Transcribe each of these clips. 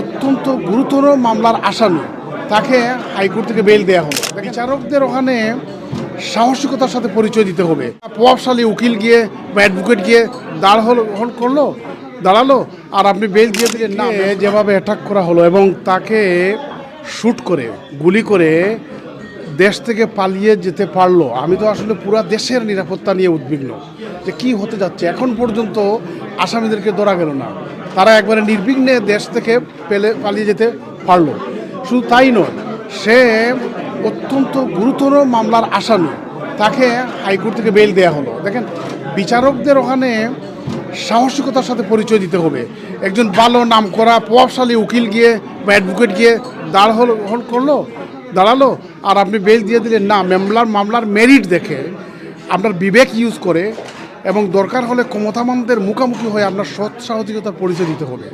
অত্যন্ত গুরুতর মামলার আসামি। তাকে হাইকোর্ট থেকে বেল দেওয়া হলো। বিচারকদের ওখানে সাহসিকতার সাথে পরিচয় দিতে হবে। প্রভাবশালী উকিল গিয়ে বা অ্যাডভোকেট গিয়ে দাঁড় হল হল করল দাঁড়াল আর আপনি বেল দিয়ে দিলেন। না যেভাবে অ্যাটাক করা হলো এবং তাকে শ্যুট করে গুলি করে দেশ থেকে পালিয়ে যেতে পারল। আমি তো আসলে পুরো দেশের নিরাপত্তা নিয়ে উদ্বিগ্ন। যে কি হতে যাচ্ছে? এখন পর্যন্ত আসামিদেরকে ধরা গেল না। তারা একবারে নির্বিঘ্নে দেশ থেকে পেলে পালিয়ে যেতে পারল। শুধু তাই নয়, সে অত্যন্ত গুরুতর মামলার আসামি। তাকে হাইকোর্ট থেকে বেল দেওয়া হলো। দেখেন, বিচারকদের ওখানে সাহসিকতার সাথে পরিচয় দিতে হবে। একজন ভালো নাম করা প্রভাবশালী উকিল গিয়ে, বা অ্যাডভোকেট গিয়ে দাঁড় হল হল করল, দাঁড়াল, আর আপনি বেল দিয়ে দিলেন। না, মামলার মামলার মেরিট দেখে আপনার বিবেক ইউজ করে এবং দরকার হলে ক্ষমতামানদের মুখোমুখি হয়ে আপনার সৎ সাহসিকতার পরিচয় দিতে হবে।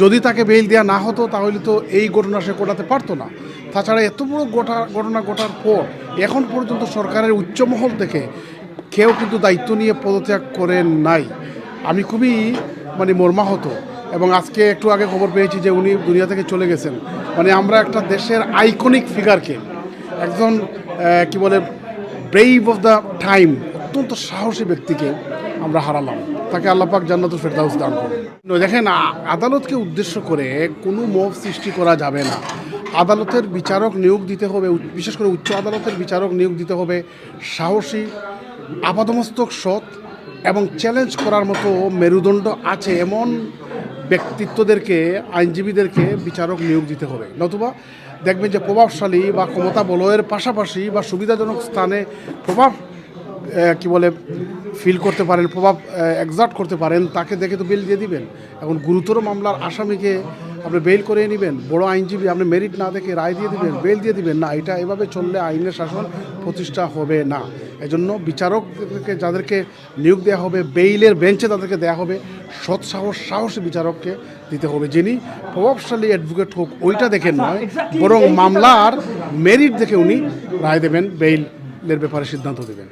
যদি তাকে বেল দেওয়া না হতো, তাহলে তো এই ঘটনা সে ঘটাতে পারতো না। তাছাড়া এত বড় গোটা ঘটনা ঘটার পর, এখন পর্যন্ত সরকারের উচ্চমহল থেকে কেউ কিন্তু দায়িত্ব নিয়ে পদত্যাগ করেন নাই। আমি খুবই মানে মর্মাহত। এবং আজকে একটু আগে খবর পেয়েছি যে উনি দুনিয়া থেকে চলে গেছেন। মানে আমরা একটা দেশের আইকনিক ফিগারকে একজন কি বলে ব্রেইভ অফ দ্য টাইম অত্যন্ত সাহসী ব্যক্তিকে আমরা হারালাম। তাকে আল্লাপাক জান্নাত ফেরদাউস দান করুন। দেখেন আদালতকে উদ্দেশ্য করে কোনো মব সৃষ্টি করা যাবে না। আদালতের বিচারক নিয়োগ দিতে হবে বিশেষ করে উচ্চ আদালতের বিচারক নিয়োগ দিতে হবে সাহসী, আপাদমস্তক সৎ এবং চ্যালেঞ্জ করার মতো মেরুদণ্ড আছে এমন ব্যক্তিত্বদেরকে, আইনজীবীদেরকে বিচারক নিয়োগ দিতে হবে। নতুবা দেখবেন যে প্রভাবশালী বা ক্ষমতা বলয়ের পাশাপাশি বা সুবিধাজনক স্থানে প্রভাব কি বলে ফিল করতে পারেন প্রভাব এক্সার্ট করতে পারেন তাকে দেখে তো বেল দিয়ে দিবেন। এখন গুরুতর মামলার আসামিকে আপনি বেল করে নেবেন বড় আইনজীবী আপনি মেরিট না দেখে রায় দিয়ে দিবেন বেল দিয়ে দিবেন না এটা এভাবে চললে আইনের শাসন প্রতিষ্ঠা হবে না। এজন্য বিচারকদেরকে যাদেরকে নিয়োগ দেওয়া হবে বেইলের বেঞ্চে তাদেরকে দেওয়া হবে সৎ সাহস সাহসী বিচারককে দিতে হবে যিনি প্রভাবশালী অ্যাডভোকেট হোক ওইটা দেখে নয় বরং মামলার মেরিট দেখে উনি রায় দেবেন বেইলের ব্যাপারে সিদ্ধান্ত দেবেন।